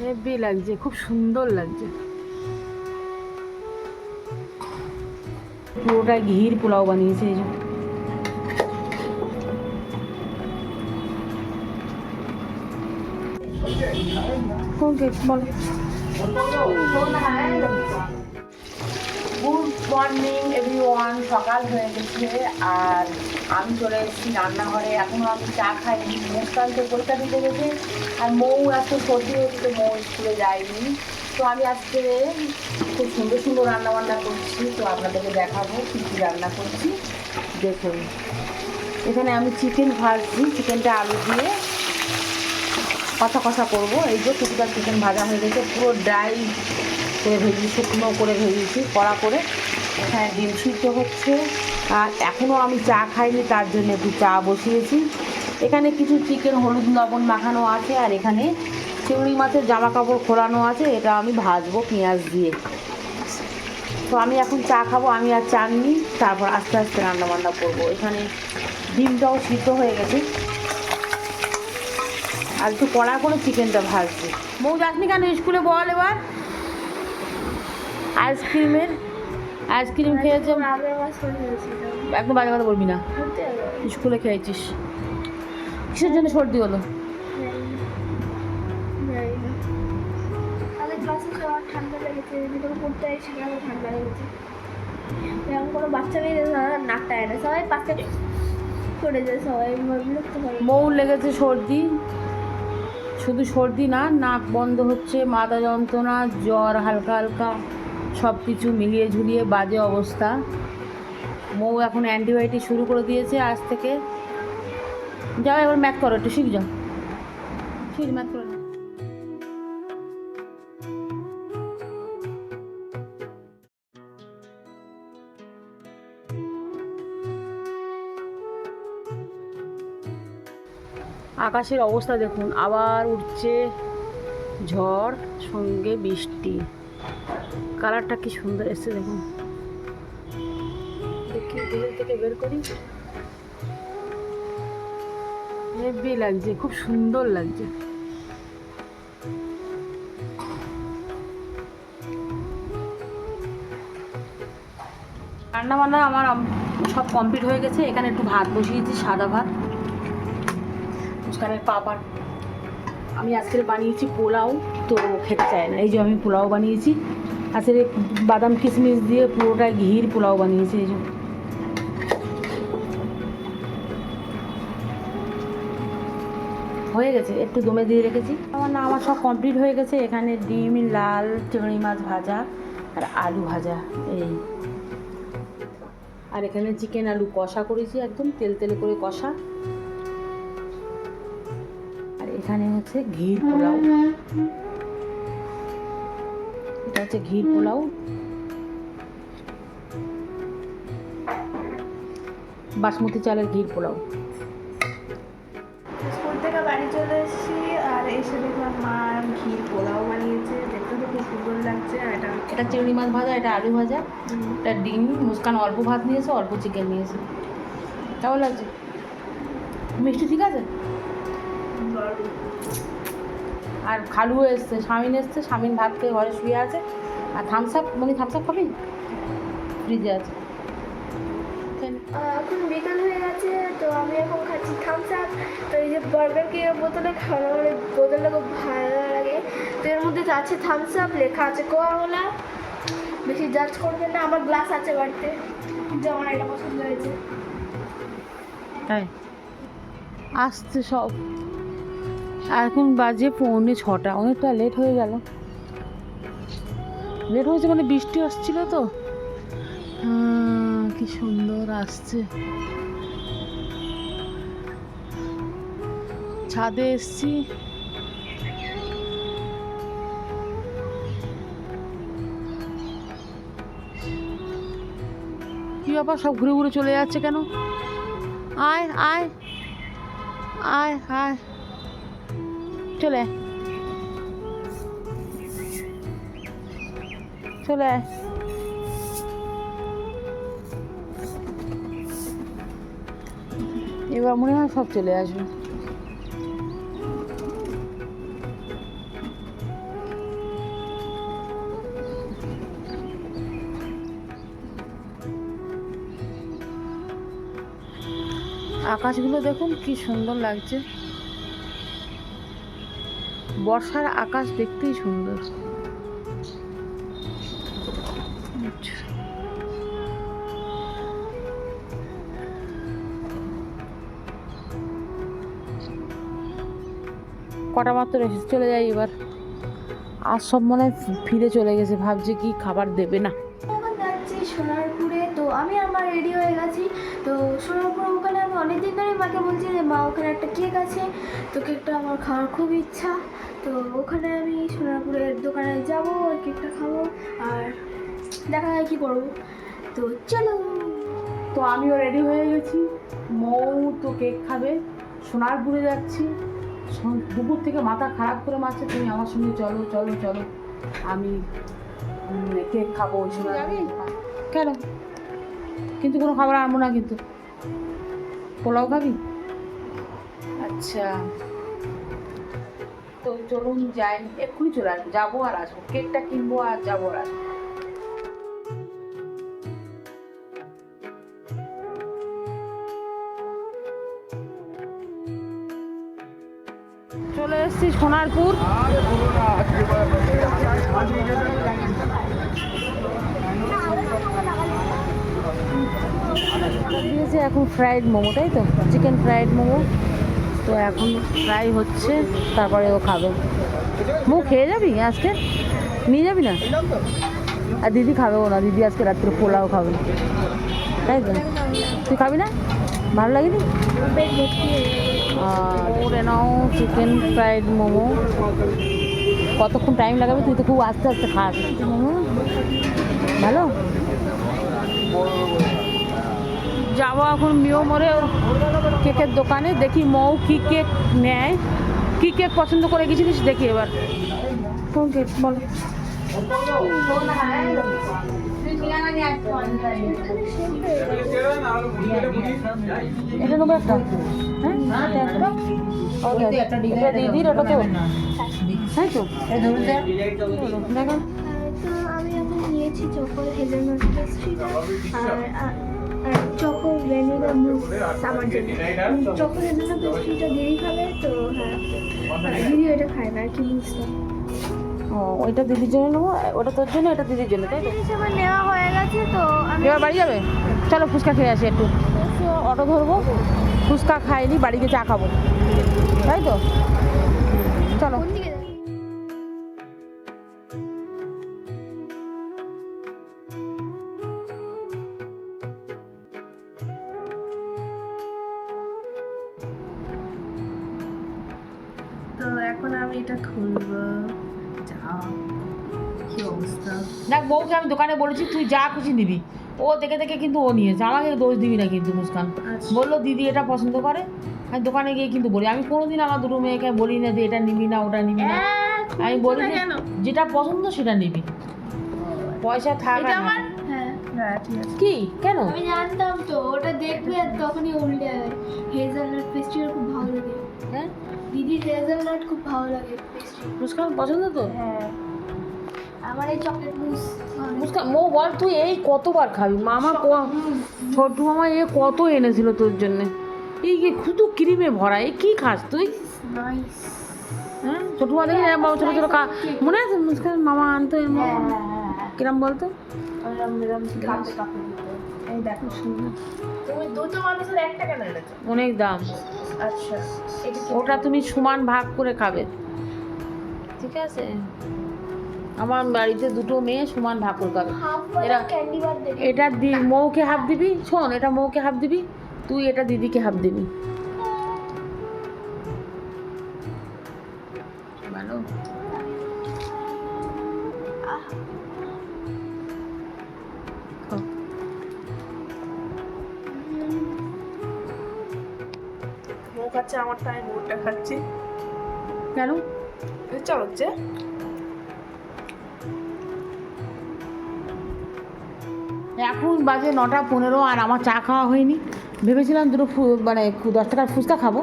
Heavy লাগছে, খুব সুন্দর লাগছে। পুরোটা ঘির পোলাও বানিয়েছে এই যে। কোন কেক বল। গুড মর্নিং এভরিওয়ান সকাল হয়ে গেছে, আর আমি চলে এসেছি রান্নাঘরে। এখনও আমি চা খাইনি, মুস্কান তো পরীক্ষা দিতে গেছে, আর মৌ এত সর্দি হচ্ছে, মৌ স্কুলে যায়নি। তো আমি আজকে খুব সুন্দর সুন্দর রান্না বান্না করছি, তো আপনাদেরকে দেখাবো কী কী রান্না করছি। দেখুন, এখানে আমি চিকেন ভাজছি চিকেনটা আলু দিয়ে কষা কষা করব। এই যে কিছুটা চিকেন ভাজা হয়ে গেছে, পুরো ড্রাই করে ভেজেছি, শুকনো করে ভেজেছি, কড়া করে। এখানে ডিম সিদ্ধ হচ্ছে। আর এখনও আমি চা খাইনি, তার জন্য একটু চা বসিয়েছি। এখানে কিছু চিকেন, হলুদ, লবণ মাখানো আছে, আর এখানে চিংড়ি মাছের জামা কাপড় খোলানো আছে, এটা আমি ভাজবো পেঁয়াজ দিয়ে। তো আমি এখন চা খাব, আমি আর চা নিই, তারপর আস্তে আস্তে রান্না বান্না করব। এখানে ডিমটাও সিদ্ধ হয়ে গেছে। আর একটু কড়া করে চিকেনটা ভাজছি বউ যাসনি কেন স্কুলে বল এবার? আইসক্রিমের আইসক্রিম খেয়েছে। একদম বাজে কথা বলবি না। স্কুলে খেয়েছিস। কিসের জন্য সর্দি হলো? মৌর লেগেছে সর্দি। শুধু সর্দি না নাক বন্ধ হচ্ছে মাথা যন্ত্রণা জ্বর হালকা হালকা। সব কিছু মিলিয়ে ঝুলিয়ে বাজে অবস্থা। মৌ এখন অ্যান্টিবায়োটিক শুরু করে দিয়েছে আজ থেকে। যাও, এবার ম্যাথ করো, একটু শিখ যাও। ঠিক ম্যাথ করো আকাশের অবস্থা দেখুন, আবার উঠছে ঝড়, সঙ্গে বৃষ্টি। কালারটা কি সুন্দর এসছে দেখুন। দেখি থেকে বের করি। হেভি লাগছে খুব সুন্দর লাগছে। রান্না বান্না আমার সব কমপ্লিট হয়ে গেছে। এখানে একটু ভাত বসিয়েছি সাদা ভাত। মুস্কানের পাপার আমি আজকে বানিয়েছি পোলাও তো খেতে চায় না। এই যে আমি পোলাও বানিয়েছি আসলে বাদাম কিশমিশ দিয়ে পুরোটা ঘির পোলাও বানিয়েছি এই যে। হয়ে গেছে, একটু দমে দিয়ে রেখেছি। আমার না, আমার সব কমপ্লিট হয়ে গেছে। এখানে ডিম, লাল, চিংড়ি মাছ ভাজা আর আলু ভাজা, এই। আর এখানে চিকেন আলু কষা করেছি একদম, তেল তেল করে কষা। আর এখানে হচ্ছে ঘির পোলাও। হচ্ছে ঘির পোলাও। বাসমতি চালের ঘির পোলাও। স্কুল থেকে বাড়ি চলে এসেছি আর এসে দেখলাম মা ঘির পোলাও বানিয়েছে। দেখতে তো খুব সুন্দর লাগছে আর এটা এটা চিংড়ি মাছ ভাজা এটা আলু ভাজা এটা ডিম মুস্কান অল্প ভাত নিয়েছে অল্প চিকেন নিয়েছে। কেমন লাগছে? মিষ্টি ঠিক আছে? আর খালু এসছে স্বামীন এসছে স্বামীন ভাত খেয়ে ঘরে শুয়ে আছে। আর থামস আপ মানে থামস আপ খাবি? ফ্রিজে আছে। এখন বিকাল হয়ে গেছে তো আমি এখন খাচ্ছি থামস আপ তো এই যে বার্গার কি বোতলে খাওয়া মানে বোতলটা খুব ভালো লাগে। তো এর মধ্যে আছে থামস আপ লেখা আছে কোয়াওলা বেশি জাজ করবেন না আমার গ্লাস আছে বাড়িতে। যে আমার এটা পছন্দ হয়েছে। তাই? আসছে সব। এখন বাজে পৌনে ছটা। অনেকটা লেট হয়ে গেল। লেট হয়েছে মানে বৃষ্টি আসছিল তো। কি সুন্দর আসছে। ছাদে এসছি। কি ব্যাপার, সব ঘুরে ঘুরে চলে যাচ্ছে কেন? আয় আয়। আয় আয়। চলে চলে এবার মনে হয় সব চলে আসবে। আকাশগুলো দেখুন কি সুন্দর লাগছে। বর্ষার আকাশ দেখতেই সুন্দর। কটা মাত্র এসে চলে যাই এবার। আর সব মনে ফিরে চলে গেছে। ভাবছে কি খাবার দেবে না। অনেকদিন ধরে মাকে বলছি যে মা ওখানে একটা কেক আছে তো কেকটা আমার খাওয়ার খুব ইচ্ছা। তো ওখানে আমি সোনারপুরের দোকানে যাব আর কেকটা খাব আর দেখা যায় কী করব। তো চলো। তো আমিও রেডি হয়ে গেছি। মৌ তো কেক খাবে। সোনারপুরে যাচ্ছি। দুপুর থেকে মাথা খারাপ করে মারছে। তুমি আমার সঙ্গে চলো চলো চলো। আমি কেক খাব ওই সময় কেন? কিন্তু কোনো খাবার আনব না কিন্তু। পোলাও খাবি? আচ্ছা। তো চলুন যাই এক্ষুনি চলে আসব যাব আর আসব। কেকটা কিনবো আর যাব আর আসব। চলে এসেছি সোনারপুর। দিয়েছে এখন ফ্রাইড মোমো, তাই তো? Chicken fried momo. তো এখন ফ্রাই হচ্ছে, তারপরে ও খাবে। মো খেয়ে যাবি আজকে? নিয়ে যাবি না? আর দিদি খাবেও না, দিদি আজকে রাত্রে পোলাও খাবে। তাই তো? তুই খাবি না? ভালো লাগেনি? ওরে নাও চিকেন ফ্রাইড মোমো। কতক্ষণ টাইম লাগাবে? তুই তো খুব আস্তে আস্তে খাস। মোমো ভালো? যাব এখন মিও মোড়ে কেকের দোকানে, দেখি মৌ কী কেক নেয়, কী কেক পছন্দ করে গেছিলিস দেখি এবার। কোন কেক বল। হ্যাঁ দেখো। আমি এখন নিয়েছি চকো হেজেলনাট পেস্ট্রি আর আর- আর চকো ভ্যানিলা মুস আমার জন্য চকো হেজেলনাট পেস্ট্রিটা দিদি খাবে তো হ্যাঁ দিদি খায় না আর কি মুসটা ও ওইটা দিদির জন্য নেব ওটা তোর জন্য এটা দিদির জন্য তাই আমার নেওয়া হয়ে গেছে তো আমি এবার বাড়ি যাবে? চলো ফুচকা খেয়ে আসি একটু। অটো ধরবো। ফুচকা খাইনি বাড়িতে চা খাব। তাই তো? দেখ বউকে আমি দোকানে বলেছি তুই যা খুশি নিবি। ও দেখে দেখে কিন্তু ও নিয়েছে আমাকে দোষ দিবি না কিন্তু মুস্কান। আচ্ছা। বলল দিদি এটা পছন্দ করে? আমি দোকানে গিয়ে কিন্তু বলি আমি কোনোদিন আমার দুটো মেয়েকে বলি না যে এটা নিবি না ওটা নিবি না। আমি বলি যে যেটা পছন্দ সেটা নিবি। পয়সা থাক আমার? হ্যাঁ। হ্যাঁ কি? কেন? আমি জানতাম তো ওটা দেখবে আর তখনই উল্টে যাবে। হেজেলনাট পেস্ট্রি খুব ভালো লাগে। হ্যাঁ? দিদি হেজেলনাট খুব ভালো লাগে পেস্ট্রি মুস্কান পছন্দ তো? হ্যাঁ। আমার এই চকলেট মুস মো বল তুই এই কতবার খাবি? মামা ক- ছোট্টু মামা এ কত এনেছিল তোর জন্য? এই যে শুধু ক্রিমে ভরা এই কি খাস তুই? হ্যাঁ ছোট্টু মামা দেখি এরম ছোটো ছোটো কা মনে আছে? মুস্কান মামা আনতো এর হ্যাঁ মধ্যে হ্যাঁ হ্যাঁ। কিরম বলতো? অনেক দাম। আচ্ছা ওটা তুমি সমান ভাগ করে খাবে। ঠিক আছে? আমার বাড়িতে দুটো মেয়ে সমান ভাগ করে খাবে এরা- এটা দি মৌকে হাফ দিবি? শোন এটা মৌকে হাফ দিবি তুই এটা দিদিকে হাফ দিবি। ভালো। খাচ্ছে আমারটা আমি মৌটা খাচ্ছি। কেন? ইচ্ছা হচ্ছে এখন বাজে নটা পনেরো আর আমার চা খাওয়া হয়নি। ভেবেছিলাম দুটো ফু- মানে দশ টাকার ফুচকা খাব।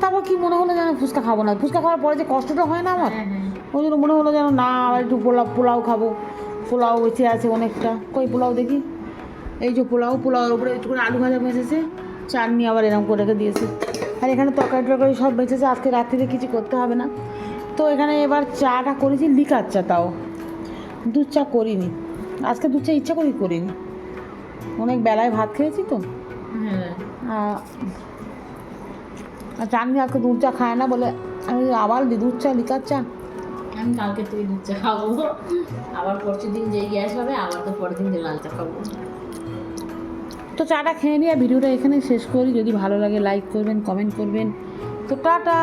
তারপর কি মনে হলো যেন ফুচকা খাব না। ফুচকা খাওয়ার পরে যে কষ্টটা হয় না আমার? ওই জন্য মনে হলো যেন না আবার একটু পোলাও পোলাও খাব। পোলাও বেঁচে আছে অনেকটা। কই পোলাও দেখি? এই যে পোলাও পোলাওর উপরে একটু করে আলু ভাজা মেশেছে। চাটনি আবার এরকম করে রেখে দিয়েছে। আর এখানে তরকারি টরকারি সব বেঁচেছে। আজকে রাত্রিতে কিছু করতে হবে না। তো এখানে এবার চাটা করেছি লিকার চা তাও। দুধ চা করিনি। আজকে দুধ চা ইচ্ছা করেই করিনি। অনেক বেলায় ভাত খেয়েছি তো। হ্যাঁ আর আজকে দুধ চা খায় না বলে আমি আবার দুধ চা লিকার চা। আমি কালকে তুই দুধ চা খাব। আবার পরশু দিন যেই গ্যাস হবে আবার তো পরের দিন যে লাল চা খাব। তো চাটা খেয়ে নিয়ে ভিডিওটা এখানে শেষ করি। যদি ভালো লাগে লাইক করবেন কমেন্ট করবেন। তো টাটা।